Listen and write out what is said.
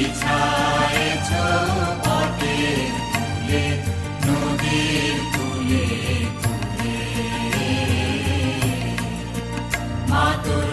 আঁচল কি ছায়েছ বটের কূলে নদীর কূলে মাতুর